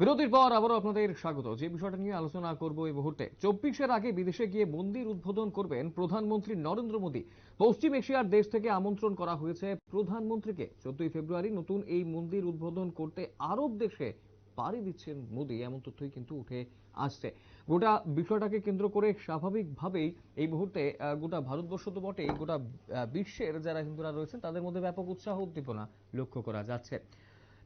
বিরতির পর আবারও আপনাদের স্বাগত। যে বিষয়টা নিয়ে আলোচনা করব এই মুহূর্তে, চব্বিশের আগে বিদেশে গিয়ে মন্দির উদ্বোধন করবেন প্রধানমন্ত্রী নরেন্দ্র মোদী। পশ্চিম এশিয়ার দেশ থেকে আমন্ত্রণ করা হয়েছে প্রধানমন্ত্রীকে। চোদ্দই ফেব্রুয়ারি নতুন এই মন্দির উদ্বোধন করতে আরব দেশে পাড়ি দিচ্ছেন মোদী। এমন তথ্যই কিন্তু উঠে আসছে। গোটা বিষয়টাকে কেন্দ্র করে স্বাভাবিকভাবেই এই মুহূর্তে গোটা ভারতবর্ষ তো বটেই, গোটা বিশ্বের যারা হিন্দুরা রয়েছেন, তাদের মধ্যে ব্যাপক উৎসাহ উদ্দীপনা লক্ষ্য করা যাচ্ছে।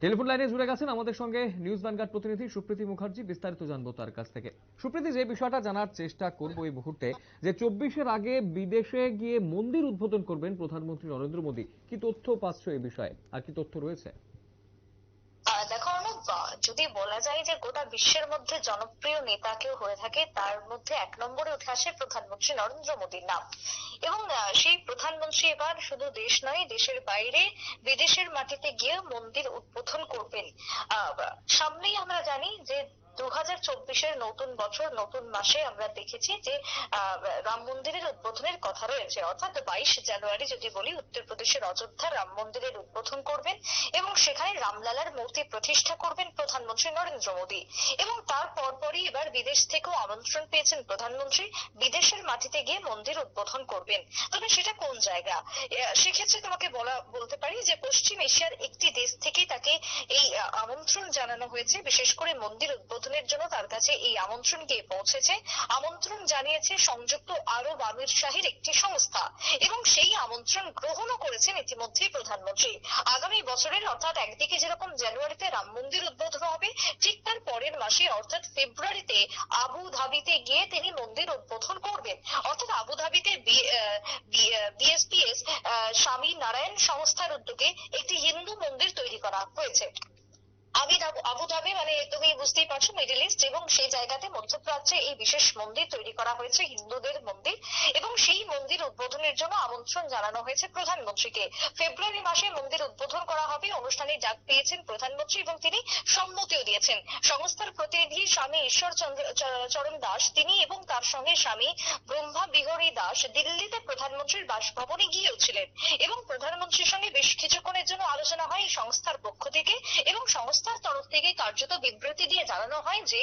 টেলিফোন লাইনে জুড়ে গেছেন আমাদের সঙ্গে নিউজ ভ্যানগার্ড প্রতিনিধি সুপ্রীতি মুখার্জি, বিস্তারিত জানব তার কাছ থেকে। সুপ্রীতি, যে বিষয়টা জানার চেষ্টা করব এই মুহূর্তে, যে চব্বিশের আগে বিদেশে গিয়ে মন্দির উদ্বোধন করবেন প্রধানমন্ত্রী নরেন্দ্র মোদী, কি তথ্য পাচ্ছ এই বিষয়ে? আর কি তথ্য রয়েছে? যদি বলা যায় যে গোটা বিশ্বের মধ্যে জনপ্রিয় নেতা কেউ হয়ে থাকে, তার মধ্যে এক নম্বরে উঠে আসে প্রধানমন্ত্রী নরেন্দ্র মোদীর নাম। এবং প্রধানমন্ত্রী এবার শুধু দেশ নয়, দেশের বাইরে, বিদেশের মাটিতে গিয়ে মন্দির উদ্বোধন করবেন। সামনেই আমরা জানি যে দু হাজার চব্বিশের নতুন বছর, নতুন মাসে আমরা দেখেছি যে রাম মন্দিরের উদ্বোধনের কথা রয়েছে। অর্থাৎ বাইশ জানুয়ারি যদি বলি, উত্তরপ্রদেশের অযোধ্যা রাম মন্দিরের উদ্বোধন করবেন এবং সেখানে রামলালার মূর্তি প্রতিষ্ঠা করবেন প্রধানমন্ত্রী নরেন্দ্র মোদী। এবং তার পরপরই এবার বিদেশ থেকেও আমন্ত্রণ পেয়েছেন প্রধানমন্ত্রী। বিদেশের মাটিতে গিয়ে মন্দির উদ্বোধন করবেন। তবে সেটা কোন জায়গা? সেক্ষেত্রে তোমাকে বলা, বলতে পারি যে পশ্চিম এশিয়ার একটি দেশ থেকেই তাকে এই আমন্ত্রণ জানানো হয়েছে। বিশেষ করে মন্দির উদ্বোধনের জন্য তার কাছে এই আমন্ত্রণ গিয়ে পৌঁছেছে। আমন্ত্রণ জানিয়েছে সংযুক্ত আরব আমির শাহীর একটি সংস্থা এবং সেই আমন্ত্রণ গ্রহণও করেছেন ইতিমধ্যেই প্রধানমন্ত্রী। আগামী বছরের অর্থাৎ একদিকে যেরকম জানুয়ারিতে রাম মন্দির উদ্বোধন হবে, ঠিক তার পরের মাসে অর্থাৎ ফেব্রুয়ারিতে আবু ধাবিতে গিয়ে তিনি মন্দির উদ্বোধন করবেন। অর্থাৎ আবু ধাবিতে বিএসপিএস স্বামী নারায়ণ সংস্থার উদ্যোগে একটি হিন্দু মন্দির তৈরি করা হয়েছে। আবু ধাবি মানে তুমি বুঝতেই পারছ, মিডল ইস্ট এবং সেই জায়গাতে মধ্যপ্রাচ্যে এই বিশেষ মন্দির তৈরি করা হয়েছে, হিন্দুদের মন্দির। এবং সেই মন্দির উদ্বোধনের জন্য আমন্ত্রণ জানানো হয়েছে প্রধানমন্ত্রীকে। ফেব্রুয়ারি মাসে মন্দির উদ্বোধন করা হবে, অনুষ্ঠানে ডাক পেয়েছেন প্রধানমন্ত্রী এবং তিনি সম্মতিও দিয়েছেন। সংস্থার প্রতিনিধি স্বামী ঈশ্বর চরণ দাস, তিনি এবং তার সঙ্গে স্বামী ব্রহ্মা বিহরী দাস দিল্লিতে প্রধানমন্ত্রীর বাসভবনে গিয়েছিলেন এবং প্রধানমন্ত্রীর সঙ্গে বেশ কিছুক্ষণের জন্য আলোচনা হয় এই সংস্থার পক্ষ থেকে এবং সংস্থার তরফ থেকে কার্যত বিবৃতি দিয়ে জানানো হয় যে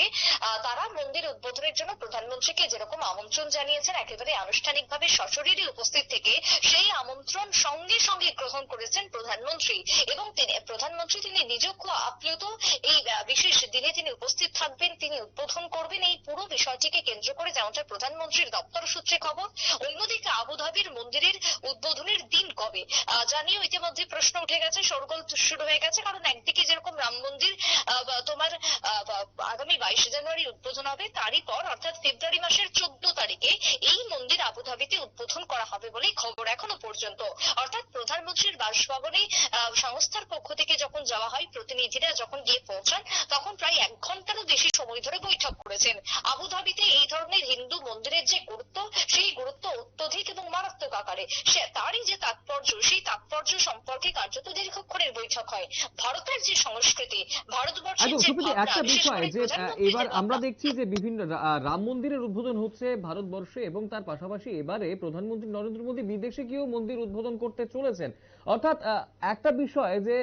তারা মন্দির উদ্বোধনের জন্য প্রধানমন্ত্রীকে যেরকম আমন্ত্রণ জানিয়েছেন, একেবারে আনুষ্ঠানিকভাবে সশরীরে উপস্থিত থেকে সেই আমন্ত্রণ সঙ্গে সঙ্গে গ্রহণ করেছেন প্রধানমন্ত্রী। এবং তিনি প্রধানমন্ত্রী তিনি খুব আপ্লুত এই আহ, বিশেষ দিনে তিনি উপস্থিত থাকবেন, তিনি উদ্বোধন করবেন এই পুরো বিষয়টিকে কেন্দ্র করে যেমনটা প্রধানমন্ত্রীর দপ্তর সূত্রে খবর, অন্যদিকে আবুধাবির মন্দিরের উদ্বোধনের দিন কবে? জানিয়েও ইতিমধ্যে প্রশ্ন উঠে গেছে, শোরগোল শুরু হয়ে গেছে, কারণ একদিকে যেরকম রাম মন্দির তোমার আগামী বাইশে জানুয়ারি উদ্বোধন হবে, তারই পর অর্থাৎ ফেব্রুয়ারি মাসের চোদ্দ তারিখে এই মন্দির আবুধাবিতে উদ্বোধন করা হবে বলেই খবর এখনও পর্যন্ত। অর্থাৎ প্রধানমন্ত্রীর বাসভবনে সংস্থার পক্ষ থেকে যখন যাওয়া হয়, প্রতিনিধিরা যখন গিয়ে পৌঁছান, তখন প্রায় এক ঘন্টারও বেশি সময় ধরে বৈঠক করেছেন। আবুধাবিতে এই ধরনের হিন্দু মন্দিরের যে গুরুত্ব, সেই গুরুত্ব অত্যধিক এবং মারাত্মক আকারে। সে তারই যে তাৎপর্য, সেই তাৎপর্য সম্পর্কে কার্যত দীর্ঘক্ষণের বৈঠক হয়। ভারতের যে সংস্কৃতি ভারতবর্ষের একদম যে একটা বিষয় যে এবার আমরা দেখছি যে বিভিন্ন রাম মন্দিরের উদ্বোধন হচ্ছে ভারতবর্ষে এবং তার পাশাপাশি এবারে প্রধানমন্ত্রী নরেন্দ্র মোদী বিদেশে গিয়েও মন্দির উদ্বোধন করতে চলেছেন। অর্থাৎ একটা বিষয় যে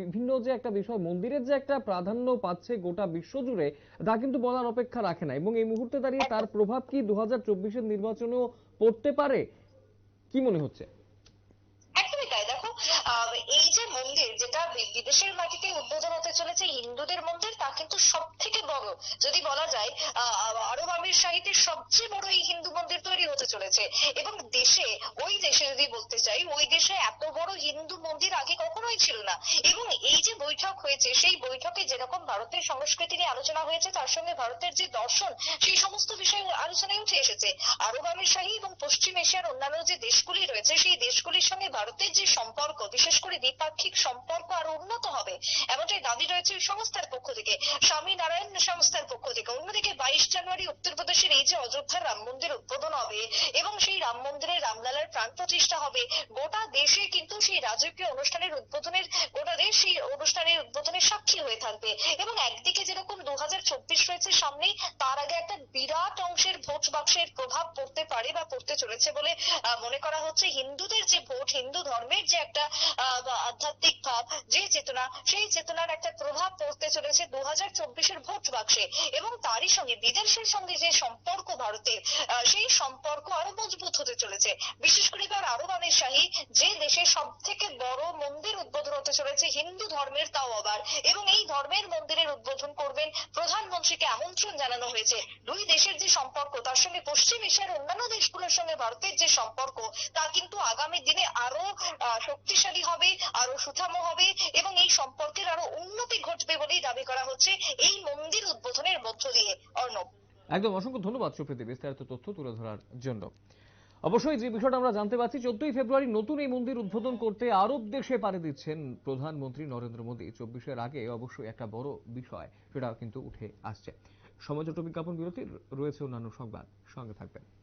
বিভিন্ন যে একটা বিষয় মন্দিরের যে একটা প্রাধান্য পাচ্ছে গোটা বিশ্ব জুড়ে তা কিন্তু বলার অপেক্ষা রাখে না। এবং এই মুহূর্তে দাঁড়িয়ে তার প্রভাব কি দু হাজার নির্বাচনেও পড়তে পারে? কি মনে হচ্ছে? একদমই তাই। দেখো এই যে মন্দির যেটা বিদেশের মাটিতে উদ্বোধন হতে চলেছে হিন্দুদের মন্দির, তা কিন্তু সব থেকে বড়। যদি বলা যায় আরব আমির শাহিদের সবচেয়ে বড় এই হিন্দু মন্দির তৈরি হতে চলেছে। এবং দেশে, ওই দেশে যদি বলতে চাই, ওই দেশে এত বড় হিন্দু মন্দির আগে কখনোই ছিল না। এবং এই যে বৈঠক হয়েছে, সেই বৈঠকে যেরকম ভারতের সংস্কৃতি নিয়ে আলোচনা হয়েছে, তার সঙ্গে ভারতের যে দর্শন, সেই সমস্ত বিষয়ে আলোচনায় উঠে এসেছে। আরব আমির শাহী এবং পশ্চিম এশিয়ার অন্যান্য যে দেশগুলি রয়েছে, সেই দেশগুলির সঙ্গে ভারতের যে সম্পর্ক, বিশেষ করে দ্বিপাক্ষিক সম্পর্ক আরও উন্নত হবে। এমনটাই দাবি রয়েছে ওই সংস্থার পক্ষ থেকে। স্বামী নারায়ণ সংস্থার পক্ষ থেকে। অন্যদিকে বাইশ জানুয়ারি উত্তরপ্রদেশের এই যে অযোধ্যার রাম মন্দির উদ্বোধন হবে এবং সেই রাম মন্দিরে রামলালার প্রাণ প্রতিষ্ঠা হবে গোটা দেশে কিন্তু সেই রাজকীয় অনুষ্ঠানের উদ্বোধনের গোটা দেশ সেই অনুষ্ঠানের উদ্বোধনের সাক্ষী হয়ে থাকবে। এবং একদিকে যেরকম দু হাজার চব্বিশ রয়েছে সামনেই তার আগে একটা বিরাট অংশের ভোট বাক্সের প্রভাব পড়তে পারে বা পড়তে চলেছে বলে মনে করা হচ্ছে। হিন্দুদের যে ভোট হিন্দু ধর্মের যে একটা আহ, আধ্যাত্মিক ভাব যে চেতনা, সেই চেতনার একটা প্রভাব পড়তে চলেছে দু হাজার চব্বিশের ভোট বাক্সে এবং তারই সঙ্গে বিদেশের সঙ্গে যে সম্পর্ক ভারতের সেই সম্পর্ক আরও মজবুত হতে চলেছে। বিশেষ করে এবার আরও অনেক শাহী যে দেশের সব থেকে বড় মন্দির উদ্বোধন হতে চলেছে হিন্দু ধর্মের তাও আবার এবং এই ধর্মের মন্দিরের উদ্বোধন করবেন প্রধানমন্ত্রীকে আমন্ত্রণ জানানো হয়েছে। দুই দেশের যে সম্পর্ক, তার সঙ্গে পশ্চিম এশিয়ার অন্যান্য দেশগুলোর সঙ্গে ভারতের যে সম্পর্ক, তা কিন্তু আগামী দিনে আরও শক্তিশালী হবে, আরও সুঠাম হবে এবং এই সম্পর্কের আরও উন্নতি ঘটবে বলেই দাবি করা হচ্ছে এই মন্দির উদ্বোধনের মধ্য দিয়ে। অর্ণব। একদম, অসংখ্য ধন্যবাদ সুপ্রীতি, বিস্তারিত তথ্য তুলে ধরার জন্য। অবশ্যই যে বিষয়টা আমরা জানতে পারছি, চোদ্দই ফেব্রুয়ারি নতুন এই মন্দির উদ্বোধন করতে আরব দেশে পাড়ি দিচ্ছেন প্রধানমন্ত্রী নরেন্দ্র মোদী। চব্বিশের আগে অবশ্যই একটা বড় বিষয় সেটা কিন্তু উঠে আসছে। সমাজ বিজ্ঞাপন বিরতির রয়েছে অন্যান্য সংবাদ। সঙ্গে থাকবেন।